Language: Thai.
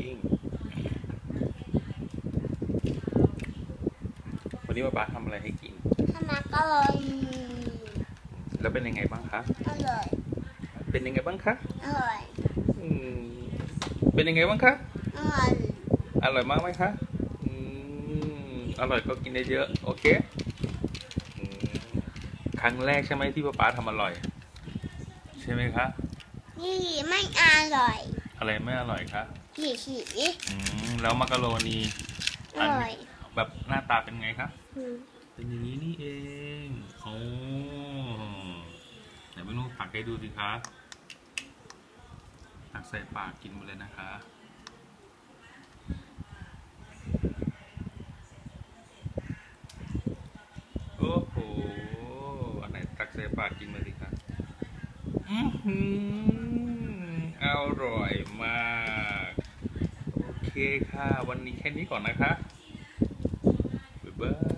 อิงวันนี้ป้าป๊าทำอะไรให้กินทำมาก็เลยแล้วเป็นยังไงบ้างคะอร่อยเป็นยังไงบ้างคะอร่อยอืมเป็นยังไงบ้างคะอร่อยอร่อยมากไหมคะอืมอร่อยก็กินได้เยอะโอเคอืมครั้งแรกใช่ไหมที่ป้าป๊าทำอร่อย ใช่ไหมคะนี่ไม่อร่อย อะไรไม่อร่อยคะฉีฉีอืมแล้วมักกะโรนีอร่อยแบบหน้าตาเป็นไงคะอืมเป็นอย่างนี้นี่เองโอ้ไหนไม่รู้ตักให้ดูสิคะตักใส่ปากกินหมดเลยนะคะโอ้โหอันไหนตักใส่ปากกินมาสิคะอือหืออร่อยมาก โอเค ค่ะ วันนี้แค่นี้ก่อนนะคะบ๊ายบาย